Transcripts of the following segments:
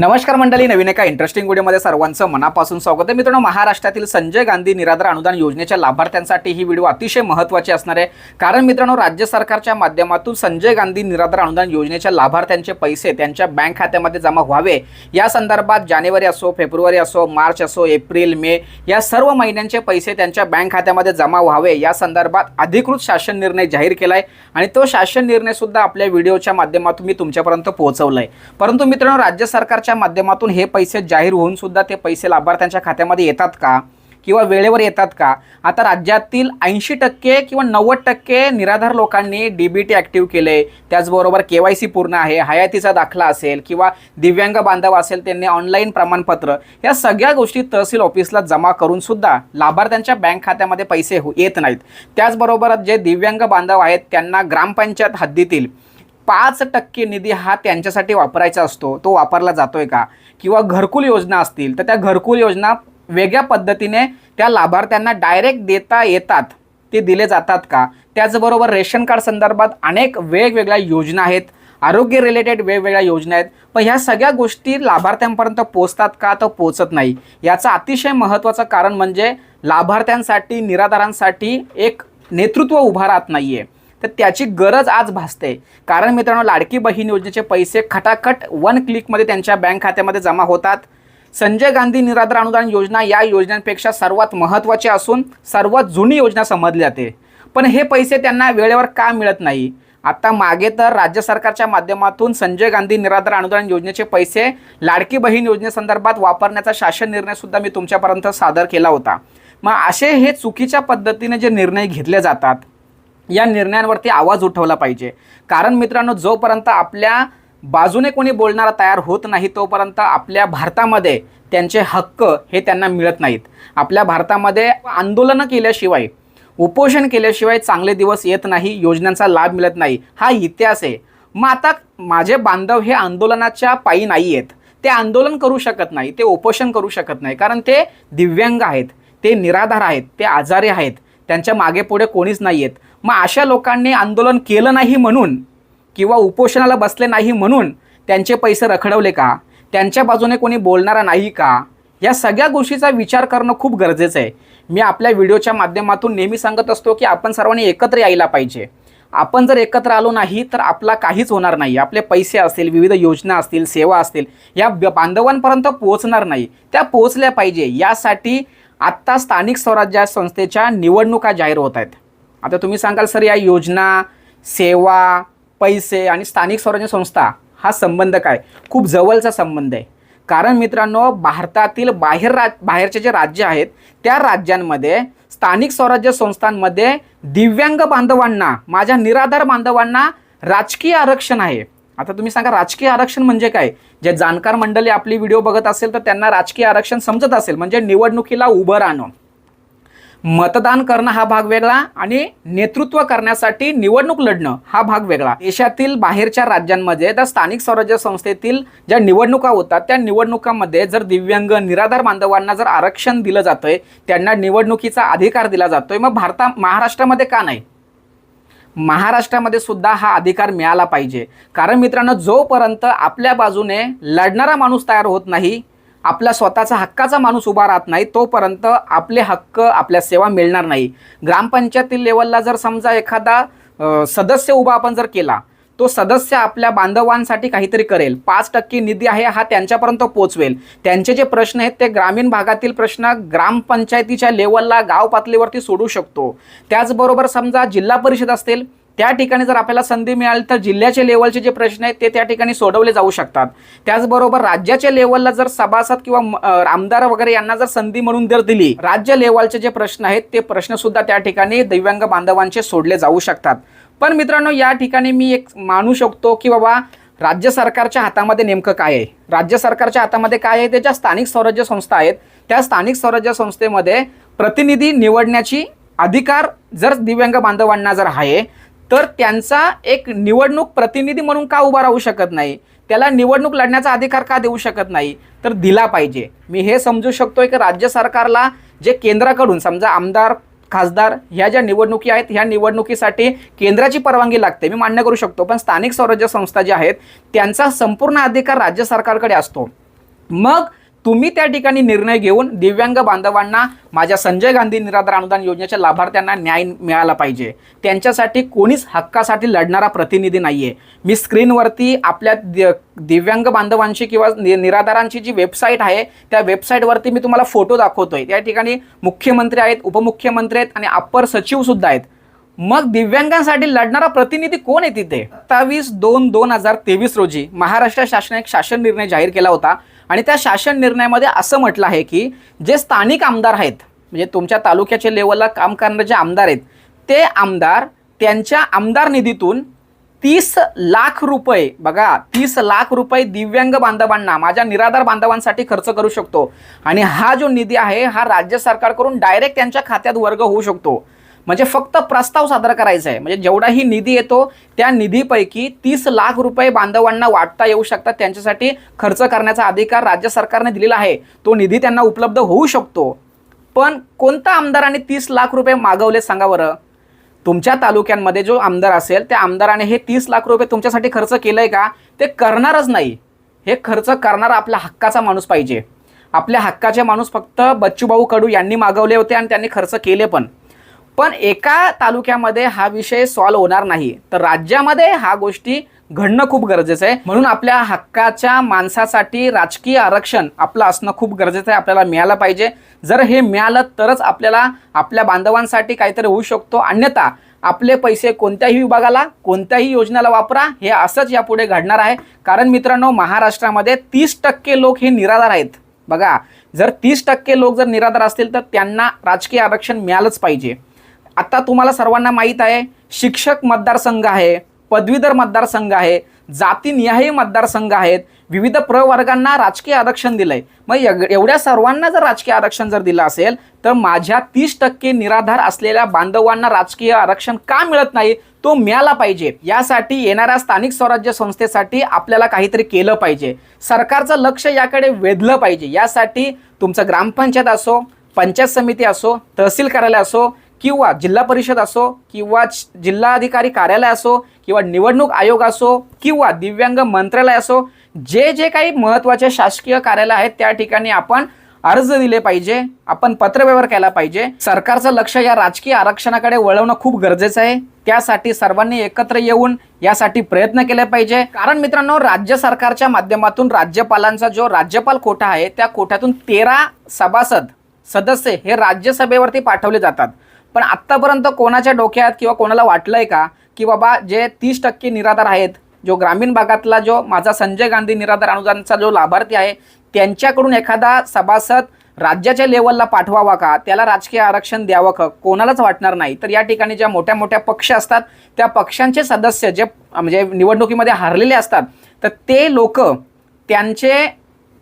नमस्कार मंडळी नवीन एका इंटरेस्टिंग व्हिडिओमध्ये सर्वांचं मनापासून स्वागत आहे. मित्रांनो महाराष्ट्रातील संजय गांधी निराधार अनुदान योजनेच्या लाभार्थ्यांसाठी ही व्हिडिओ अतिशय महत्त्वाची असणार आहे. कारण मित्रांनो राज्य सरकारच्या माध्यमातून संजय गांधी निराधार अनुदान योजनेच्या लाभार्थ्यांचे पैसे त्यांच्या बँक खात्यामध्ये जमा व्हावे. या संदर्भात जानेवारी असो फेब्रुवारी असो मार्च असो एप्रिल मे या सर्व महिन्यांचे पैसे त्यांच्या बँक खात्यामध्ये जमा व्हावे. या संदर्भात अधिकृत शासन निर्णय जाहीर केला आहे आणि तो शासन निर्णयसुद्धा आपल्या व्हिडिओच्या माध्यमातून मी तुमच्यापर्यंत पोहोचवला आहे परंतु मित्रांनो राज्य सरकारच्या माध्यमातून हे पैसे जाहीर होऊन सुद्धा ते पैसे लाभार्थ्यांच्या खात्यामध्ये येतात का? किंवा वेळेवर येतात का? आता राज्यातील ऐंशी टक्के किंवा नव्वद टक्के निराधार लोकांनी डी बी टी ॲक्टिव्ह केले. त्याचबरोबर के वाय सी पूर्ण आहे हयातीचा दाखला असेल किंवा दिव्यांग बांधव असेल त्यांनी ऑनलाईन प्रमाणपत्र या सगळ्या गोष्टी तहसील ऑफिसला जमा करून सुद्धा लाभार्थ्यांच्या बँक खात्यामध्ये पैसे हो- येत नाहीत. त्याचबरोबर जे दिव्यांग बांधव आहेत त्यांना ग्रामपंचायत हद्दीतील पाच टक्के निधी हा त्यांच्यासाठी वापरायचा असतो तो वापरला जातोय का? किंवा घरकुल योजना असतील तर त्या घरकुल योजना वेगळ्या पद्धतीने त्या लाभार्थ्यांना डायरेक्ट देता येतात ते दिले जातात का? त्याचबरोबर रेशन कार्ड संदर्भात अनेक वेगवेगळ्या योजना आहेत आरोग्य रिलेटेड वेगवेगळ्या योजना आहेत पण ह्या सगळ्या गोष्टी लाभार्थ्यांपर्यंत पोचतात का? तर पोचत नाही. याचं अतिशय महत्त्वाचं कारण म्हणजे लाभार्थ्यांसाठी निराधारांसाठी एक नेतृत्व उभा राहत नाही आहे तर त्याची गरज आज भासते. कारण मित्रांनो लाडकी बहीण योजनेचे पैसे खटाखट वन क्लिकमध्ये त्यांच्या बँक खात्यामध्ये जमा होतात. संजय गांधी निराधार अनुदान योजना या योजनांपेक्षा सर्वात महत्त्वाची असून सर्वात जुनी योजना समजली जाते पण हे पैसे त्यांना वेळेवर का मिळत नाही? आता मागे तर राज्य सरकारच्या माध्यमातून संजय गांधी निराधार अनुदान योजनेचे पैसे लाडकी बहीण योजनेसंदर्भात वापरण्याचा शासन निर्णयसुद्धा मी तुमच्यापर्यंत सादर केला होता. मग असे हे चुकीच्या पद्धतीने जे निर्णय घेतले जातात या निर्णयांवरती आवाज उठवला पाहिजे. कारण मित्रांनो जोपर्यंत आपल्या बाजूने कोणी बोलणारा तयार होत नाही तोपर्यंत आपल्या भारतामध्ये त्यांचे हक्क हे त्यांना मिळत नाहीत. आपल्या भारतामध्ये आंदोलनं केल्याशिवाय उपोषण केल्याशिवाय चांगले दिवस येत नाही योजनांचा लाभ मिळत नाही हा इतिहास आहे. मग आता माझे बांधव हे आंदोलनाच्या पायी नाही आहेत ते आंदोलन करू शकत नाही ते उपोषण करू शकत नाही कारण ते दिव्यांग आहेत ते निराधार आहेत ते आजारी आहेत त्यांच्या मागे पुढे कोणीच नाही आहेत मग अशा लोकांनी आंदोलन केलं नाही म्हणून किंवा उपोषणाला बसले नाही म्हणून त्यांचे पैसे रखडवले का? त्यांच्या बाजूने कोणी बोलणारा नाही का? या सगळ्या गोष्टीचा विचार करणं खूप गरजेचं आहे. मी आपल्या व्हिडिओच्या माध्यमातून नेहमी सांगत असतो की आपण सर्वांनी एकत्र यायला पाहिजे. आपण जर एकत्र आलो नाही तर आपला काहीच होणार नाही. आपले पैसे असतील विविध योजना असतील सेवा असतील या बांधवांपर्यंत पोहोचणार नाही. त्या पोहोचल्या पाहिजे. यासाठी आत्ता स्थानिक स्वराज्य संस्थेच्या निवडणुका जाहीर होत आहेत. आता तुम्ही सांगाल सर या योजना सेवा पैसे आणि स्थानिक स्वराज्य संस्था हा संबंध काय? खूप जवळचा संबंध आहे. कारण मित्रांनो भारतातील बाहेर राज बाहेरचे जे राज्य आहेत त्या राज्यांमध्ये स्थानिक स्वराज्य संस्थांमध्ये दिव्यांग बांधवांना माझ्या निराधार बांधवांना राजकीय आरक्षण आहे. आता तुम्ही सांगा राजकीय आरक्षण म्हणजे काय? जे जाणकार मंडळी आपली व्हिडिओ बघत असेल तर त्यांना राजकीय आरक्षण समजत असेल. म्हणजे निवडणुकीला उभं राहणं. मतदान करणं हा भाग वेगळा आणि नेतृत्व करण्यासाठी निवडणूक लढणं हा भाग वेगळा. देशातील बाहेरच्या राज्यांमध्ये तर स्थानिक स्वराज्य संस्थेतील ज्या निवडणुका होतात त्या निवडणुकांमध्ये जर दिव्यांग निराधार बांधवांना जर आरक्षण दिलं जातंय त्यांना निवडणुकीचा अधिकार दिला जातोय मग भारता महाराष्ट्रामध्ये का नाही? महाराष्ट्रामध्ये सुद्धा हा अधिकार मिळाला पाहिजे. कारण मित्रांनो जोपर्यंत आपल्या बाजूने लढणारा माणूस तयार होत नाही आपला स्वतःचा हक्काचा माणूस उभा राहत नाही तोपर्यंत आपले हक्क आपल्या सेवा मिळणार नाही. ग्रामपंचायती लेवलला जर समजा एखादा सदस्य उभा आपण जर केला तो सदस्य आपल्या बांधवांसाठी काहीतरी करेल. पाच टक्के निधी आहे हा त्यांच्यापर्यंत पोचवेल. त्यांचे जे प्रश्न आहेत ते ग्रामीण भागातील प्रश्न ग्रामपंचायतीच्या लेवलला गाव पातळीवरती सोडू शकतो. त्याचबरोबर समजा जिल्हा परिषद असतील त्या ठिकाणी जर आपल्याला संधी मिळाली तर जिल्ह्याचे लेवलचे जे प्रश्न आहेत ते त्या ठिकाणी सोडवले जाऊ शकतात. त्याचबरोबर राज्याच्या लेवलला जर सभासद किंवा म- आमदार वगैरे यांना जर संधी म्हणून जर दिली राज्य लेवलचे जे प्रश्न आहेत ते प्रश्न सुद्धा त्या ठिकाणी दिव्यांग बांधवांचे सोडले जाऊ शकतात. पण मित्रांनो या ठिकाणी मी एक मानू शकतो की बाबा राज्य सरकारच्या हातामध्ये नेमकं काय आहे? राज्य सरकारच्या हातामध्ये काय आहे? त्याच्या स्थानिक स्वराज्य संस्था आहेत त्या स्थानिक स्वराज्य संस्थेमध्ये प्रतिनिधी निवडण्याची अधिकार जर दिव्यांग बांधवांना जर आहे तर त्यांचा एक निवडणूक प्रतिनिधी म्हणून का उभा राहू शकत नाही? त्याला निवडणूक लढण्याचा अधिकार का देऊ शकत नाही? तर दिला पाहिजे. मी हे समजू शकतोय की राज्य सरकारला जे केंद्राकडून समजा आमदार खासदार ह्या ज्या निवडणुकी आहेत ह्या निवडणुकीसाठी केंद्राची परवानगी लागते. मी मान्य करू शकतो. पण स्थानिक स्वराज्य संस्था ज्या आहेत त्यांचा संपूर्ण अधिकार राज्य सरकारकडे असतो. मग तुम्ही त्या ठिकाणी निर्णय घेऊन दिव्यांग बांधवांना माझ्या संजय गांधी निराधार अनुदान योजनेच्या लाभार्थ्यांना न्याय मिळाला पाहिजे. त्यांच्यासाठी कोणीच हक्कासाठी लढणारा प्रतिनिधी नाही आहे मी स्क्रीनवरती आपल्या दि- दिव्यांग बांधवांची किंवा नि- निराधारांची जी वेबसाईट आहे त्या वेबसाईटवरती मी तुम्हाला फोटो दाखवतोय. त्या ठिकाणी मुख्यमंत्री आहेत उपमुख्यमंत्री आहेत आणि अप्पर सचिवसुद्धा आहेत. मग दिव्यांगांसाठी लढणारा प्रतिनिधी कोण आहे तिथे? सत्तावीस दोन दोन हजार तेवीस रोजी महाराष्ट्र शासनाने एक शासन निर्णय जाहीर केला होता. आणि त्या शासन निर्णयामध्ये असं म्हटलं आहे की जे स्थानिक आमदार आहेत म्हणजे तुमच्या तालुक्याच्या लेवलला काम करणारे जे आमदार आहेत ते आमदार त्यांच्या आमदार निधीतून तीस लाख रुपये बघा तीस लाख रुपये दिव्यांग बांधवांना माझ्या निराधार बांधवांसाठी खर्च करू शकतो. आणि हा जो निधी आहे हा राज्य सरकारकडून डायरेक्ट त्यांच्या खात्यात वर्ग होऊ शकतो. म्हणजे फक्त प्रस्ताव सादर करायचा आहे. म्हणजे जेवढाही निधी येतो त्या निधीपैकी तीस लाख रुपये बांधवांना वाटता येऊ शकतात. त्यांच्यासाठी खर्च करण्याचा अधिकार राज्य सरकारने दिलेला आहे. तो निधी त्यांना उपलब्ध होऊ शकतो. पण कोणता आमदाराने तीस लाख रुपये मागवले सांगा बरं. तुमच्या तालुक्यांमध्ये जो आमदार असेल त्या आमदाराने हे तीस लाख रुपये तुमच्यासाठी खर्च केलंय का? ते करणारच नाही. हे खर्च करणारा आपल्या हक्काचा माणूस पाहिजे. आपल्या हक्काचे माणूस फक्त बच्चूभाऊ कडू यांनी मागवले होते आणि त्यांनी खर्च केले पण. पण एका तालुक्यामध्ये हा विषय सॉल्व्ह होणार नाही. तर राज्यामध्ये हा गोष्टी घडणं खूप गरजेचं आहे. म्हणून आपल्या हक्काच्या माणसासाठी राजकीय आरक्षण आपलं असणं खूप गरजेचं आहे आपल्याला मिळालं पाहिजे. जर हे मिळालं तरच आपल्याला आपल्या बांधवांसाठी काहीतरी होऊ शकतो. अन्यथा आपले पैसे कोणत्याही विभागाला कोणत्याही योजनेला वापरा. हे असंच यापुढे घडणार आहे. कारण मित्रांनो महाराष्ट्रामध्ये तीस टक्के लोक हे निराधार आहेत. बघा जर तीस टक्के लोक जर निराधार असतील तर त्यांना राजकीय आरक्षण मिळालंच पाहिजे. आता तुम्हाला सर्वांना माहीत आहे शिक्षक मतदारसंघ आहे पदवीधर मतदारसंघ आहे जातीनिहाय मतदारसंघ आहेत विविध प्रवर्गांना राजकीय आरक्षण दिलंय. मग एवढ्या सर्वांना जर राजकीय आरक्षण जर दिलं असेल तर माझ्या तीस टक्के निराधार असलेल्या बांधवांना राजकीय आरक्षण का मिळत नाही? तो मिळाला पाहिजे. यासाठी येणाऱ्या स्थानिक स्वराज्य संस्थेसाठी आपल्याला काहीतरी केलं पाहिजे. सरकारचं लक्ष याकडे वेधलं पाहिजे. यासाठी तुमचं ग्रामपंचायत असो पंचायत समिती असो तहसील कार्यालय असो किंवा जिल्हा परिषद असो किंवा जिल्हाधिकारी कार्यालय असो किंवा निवडणूक आयोग असो किंवा दिव्यांग मंत्रालय असो जे जे काही महत्त्वाचे शासकीय कार्यालय आहेत त्या ठिकाणी आपण अर्ज दिले पाहिजे आपण पत्रव्यवहार केला पाहिजे. सरकारचं लक्ष या राजकीय आरक्षणाकडे वळवणं खूप गरजेचं आहे. त्यासाठी सर्वांनी एकत्र येऊन यासाठी प्रयत्न केले पाहिजे. कारण मित्रांनो राज्य सरकारच्या माध्यमातून राज्यपालांचा जो राज्यपाल कोटा आहे त्या कोट्यातून तेरा सभासद सदस्य हे राज्यसभेवरती पाठवले जातात. पण आत्तापर्यंत कोणाच्या डोक्यात किंवा कोणाला वाटलंय का की बाबा जे तीस टक्के निराधार आहेत जो ग्रामीण भागातला जो माझा संजय गांधी निराधार अनुदानचा जो लाभार्थी आहे त्यांच्याकडून एखादा सभासद राज्याच्या लेवलला पाठवावा का? त्याला राजकीय आरक्षण द्यावं का? कोणालाच वाटणार नाही. तर या ठिकाणी ज्या मोठ्या मोठ्या पक्ष असतात त्या पक्षांचे सदस्य जे म्हणजे निवडणुकीमध्ये हारलेले असतात तर ते लोक त्यांचे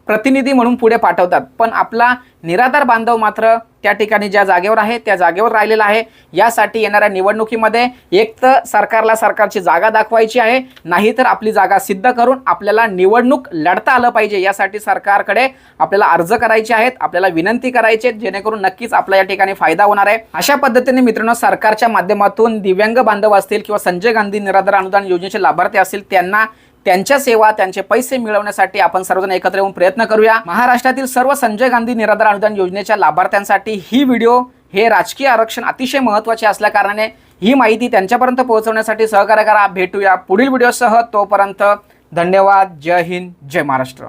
प्रतिनिधी म्हणून पुढे पाठवतात. पण आपला निराधार बांधव मात्र त्या ठिकाणी ज्या जागेवर आहे त्या जागेवर राहिलेला आहे. यासाठी येणाऱ्या निवडणुकीमध्ये एक तर सरकारला सरकारची जागा दाखवायची आहे. नाही तर आपली जागा सिद्ध करून आपल्याला निवडणूक लढता आलं पाहिजे. यासाठी सरकारकडे आपल्याला अर्ज करायचे आहेत. आपल्याला विनंती करायची आहेत. जेणेकरून नक्कीच आपला या ठिकाणी फायदा होणार आहे. अशा पद्धतीने मित्रांनो सरकारच्या माध्यमातून दिव्यांग बांधव असतील किंवा संजय गांधी निराधार अनुदान योजनेचे लाभार्थी असतील त्यांना त्यांच्या सेवा त्यांचे पैसे मिळवण्यासाठी आपण सर्वजण एकत्र येऊन प्रयत्न करूया. महाराष्ट्रातील सर्व संजय गांधी निराधार अनुदान योजनेच्या लाभार्थ्यांसाठी ही व्हिडिओ हे राजकीय आरक्षण अतिशय महत्त्वाचे असल्याकारणाने ही माहिती त्यांच्यापर्यंत पोहोचवण्यासाठी सहकार्य करा. भेटूया पुढील व्हिडिओसह. तोपर्यंत धन्यवाद. जय हिंद. जय महाराष्ट्र.